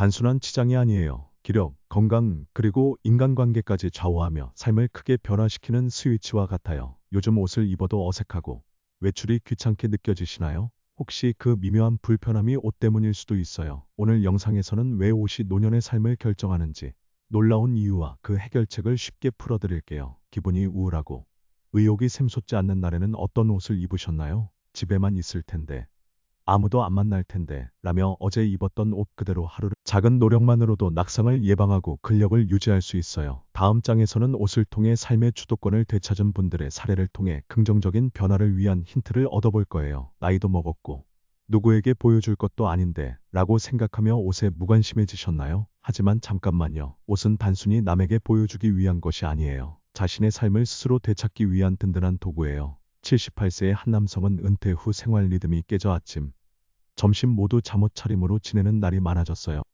단순한 치장이 아니에요. 기력, 건강, 그리고 인간관계까지 좌우하며 삶을 크게 변화시키는 스위치와 같아요. 요즘 옷을 입어도 어색하고 외출이 귀찮게 느껴지시나요? 혹시 그 미묘한 불편함이 옷 때문일 수도 있어요. 오늘 영상에서는 왜 옷이 노년의 삶을 결정하는지 놀라운 이유와 그 해결책을 쉽게 풀어드릴게요. 기분이 우울하고 의욕이 샘솟지 않는 날에는 어떤 옷을 입으셨나요? 집에만 있을 텐데 아무도 안 만날 텐데 라며 어제 입었던 옷 그대로 하루를 작은 노력만으로도 낙상을 예방하고 근력을 유지할 수 있어요. 다음 장에서는 옷을 통해 삶의 주도권을 되찾은 분들의 사례를 통해 긍정적인 변화를 위한 힌트를 얻어볼 거예요. 나이도 먹었고 누구에게 보여줄 것도 아닌데 라고 생각하며 옷에 무관심해지셨나요? 하지만 잠깐만요. 옷은 단순히 남에게 보여주기 위한 것이 아니에요. 자신의 삶을 스스로 되찾기 위한 든든한 도구예요. 78세의 한 남성은 은퇴 후 생활 리듬이 깨져 아침, 점심 모두 잠옷 차림으로 지내는 날이 많아졌어요.